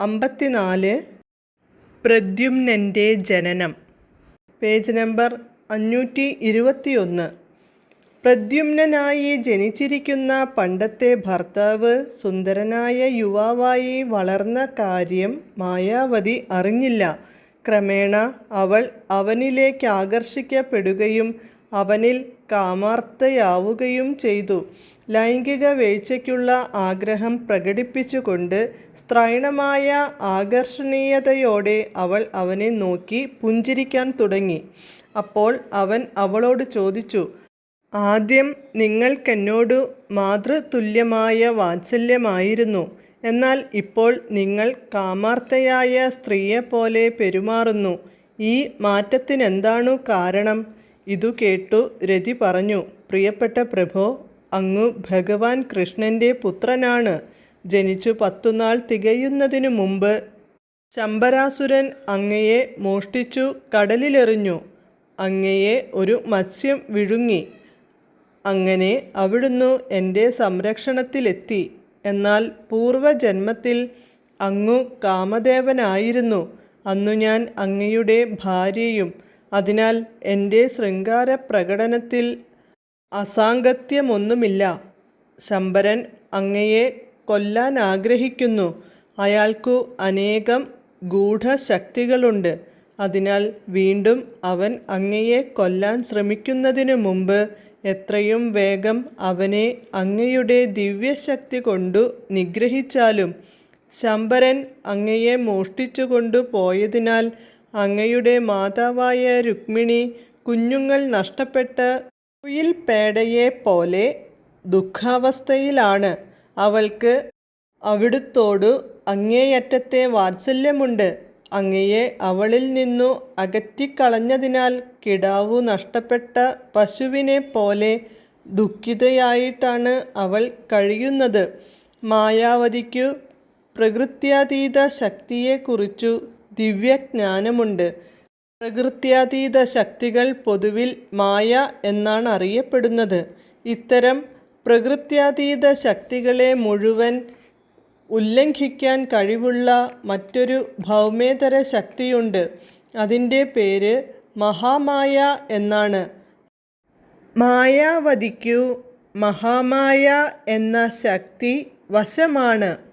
അമ്പത്തിനാല് പ്രദ്യുമ്നന്റെ ജനനം. Page number അഞ്ഞൂറ്റി ഇരുപത്തിയൊന്ന് പ്രദ്യുമ്നായി ജനിച്ചിരിക്കുന്ന പണ്ടത്തെ ഭർത്താവ് സുന്ദരനായ യുവാവായി വളർന്ന കാര്യം മായാവതി അറിഞ്ഞില്ല. ക്രമേണ അവൾ അവനിലേക്ക് ആകർഷിക്കപ്പെടുകയും അവനിൽ കാമാർത്ഥയാവുകയും ചെയ്തു. ലൈംഗിക വീഴ്ചയ്ക്കുള്ള ആഗ്രഹം പ്രകടിപ്പിച്ചുകൊണ്ട് സ്ത്രൈണമായ ആകർഷണീയതയോടെ അവൾ അവനെ നോക്കി പുഞ്ചിരിക്കാൻ തുടങ്ങി. അപ്പോൾ അവൻ അവളോട് ചോദിച്ചു ആദ്യം നിങ്ങൾക്കെന്നോട് മാതൃതുല്യമായ വാത്സല്യമായിരുന്നു. എന്നാൽ ഇപ്പോൾ നിങ്ങൾ കാമാർത്ഥയായ സ്ത്രീയെപ്പോലെ പെരുമാറുന്നു. ഈ മാറ്റത്തിനെന്താണു കാരണം ഇതു കേട്ടു രതി പറഞ്ഞു പ്രിയപ്പെട്ട പ്രഭോ അങ്ങു ഭഗവാൻ കൃഷ്ണന്റെ പുത്രനാണ്. ജനിച്ചു പത്തുനാൾ തികയുന്നതിനു മുമ്പ് ശമ്പരാസുരൻ അങ്ങയെ മോഷ്ടിച്ചു കടലിലെറിഞ്ഞു. അങ്ങയെ ഒരു മത്സ്യം വിഴുങ്ങി. അങ്ങനെ അവിടുന്ന് എന്റെ സംരക്ഷണത്തിലെത്തി. എന്നാൽ പൂർവജന്മത്തിൽ അങ്ങു കാമദേവനായിരുന്നു. അന്നു ഞാൻ അങ്ങയുടെ ഭാര്യയും. അതിനാൽ എന്റെ ശൃംഗാര പ്രകടനത്തിൽ അസാംഗത്യമൊന്നുമില്ല. ശമ്പരൻ അങ്ങയെ കൊല്ലാൻ ആഗ്രഹിക്കുന്നു. അയാൾക്കു അനേകം ഗൂഢശക്തികളുണ്ട്. അതിനാൽ വീണ്ടും അവൻ അങ്ങയെ കൊല്ലാൻ ശ്രമിക്കുന്നതിനു മുമ്പ് എത്രയും വേഗം അവനെ അങ്ങയുടെ ദിവ്യശക്തി കൊണ്ടു നിഗ്രഹിച്ചാലും ശമ്പരൻ അങ്ങയെ മോഷ്ടിച്ചുകൊണ്ടു പോയതിനാൽ അങ്ങയുടെ മാതാവായ രുക്മിണി കുഞ്ഞുങ്ങൾ നഷ്ടപ്പെട്ട് കുയിൽ പേടയെപ്പോലെ പോലെ ദുഃഖാവസ്ഥയിലാണ്. അവൾക്ക് അവിടുത്തോടു അങ്ങേയറ്റത്തെ വാത്സല്യമുണ്ട്. അങ്ങയെ അവളിൽ നിന്നു അകറ്റിക്കളഞ്ഞതിനാൽ കിടാവു നഷ്ടപ്പെട്ട പശുവിനെ പോലെ ദുഃഖിതയായിട്ടാണ് അവൾ കഴിയുന്നത്. മായാവതിക്കു പ്രകൃത്യാതീത ശക്തിയെക്കുറിച്ചു ദിവ്യജ്ഞാനമുണ്ട്. പ്രകൃത്യാതീത ശക്തികൾ പൊതുവിൽ മായ എന്നാണ് അറിയപ്പെടുന്നത്. ഇത്തരം പ്രകൃത്യാതീത ശക്തികളെ മുഴുവൻ ഉല്ലംഘിക്കാൻ കഴിവുള്ള മറ്റൊരു ഭൗമേതര ശക്തിയുണ്ട്. അതിന്റെ പേര് മഹാമായ എന്നാണ്. മായാവതിക്കു മഹാമായ എന്ന ശക്തി വശമാണ്.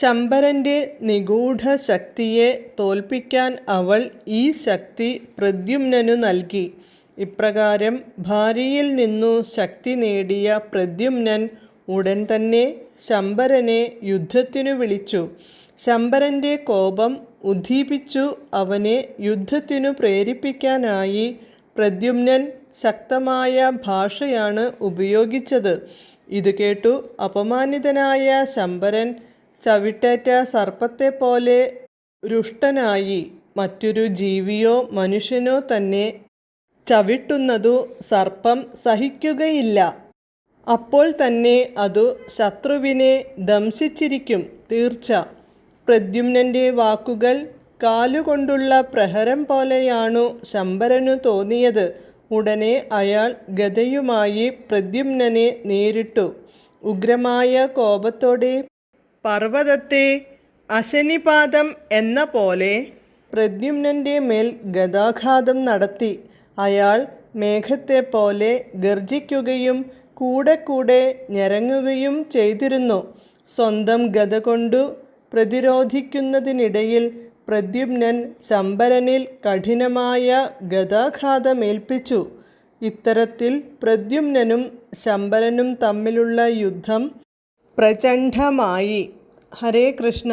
ശമ്പരന്റെ നിഗൂഢ ശക്തിയെ തോൽപ്പിക്കാൻ അവൾ ഈ ശക്തി പ്രദ്യുമ്നു നൽകി. ഇപ്രകാരം ഭാര്യയിൽ നിന്നു ശക്തി നേടിയ പ്രദ്യുമ്നൻ ഉടൻ തന്നെ ശമ്പരനെ യുദ്ധത്തിനു വിളിച്ചു. ശമ്പരന്റെ കോപം ഉദ്ദീപിച്ചു അവനെ യുദ്ധത്തിനു പ്രേരിപ്പിക്കാനായി പ്രദ്യുമ്നൻ ശക്തമായ ഭാഷയാണ് ഉപയോഗിച്ചത്. ഇത് കേട്ടു അപമാനിതനായ ശമ്പരൻ ചവിട്ടേറ്റ സർപ്പത്തെപ്പോലെ രുഷ്ടനായി മറ്റൊരു ജീവിയോ മനുഷ്യനോ തന്നെ ചവിട്ടുന്നതു സർപ്പം സഹിക്കുകയില്ല. അപ്പോൾ തന്നെ അതു ശത്രുവിനെ ദംശിച്ചിരിക്കും തീർച്ച. പ്രദ്യുമ്നന്റെ വാക്കുകൾ കാലുകൊണ്ടുള്ള പ്രഹരം പോലെയാണു ശമ്പരനു തോന്നിയത്. ഉടനെ അയാൾ ഗതയുമായി പ്രദ്യുമ്നനെ നേരിട്ടു. ഉഗ്രമായ കോപത്തോടെ പർവതത്തെ അശനിപാതം എന്ന പോലെ പ്രദ്യുമ്നന്റെ മേൽ ഗതാഘാതം നടത്തി അയാൾ മേഘത്തെ പോലെ ഗർജിക്കുകയും കൂടെ കൂടെ ഞരങ്ങുകയും ചെയ്തിരുന്നു. സ്വന്തം ഗത കൊണ്ടു പ്രതിരോധിക്കുന്നതിനിടയിൽ പ്രദ്യുമ്നൻ ശമ്പരനിൽ കഠിനമായ ഗതാഘാതമേൽപ്പിച്ചു ഇത്തരത്തിൽ പ്രദ്യുമ്നനും ശമ്പരനും തമ്മിലുള്ള യുദ്ധം പ്രചണ്ഡമായി. ഹരേ കൃഷ്ണ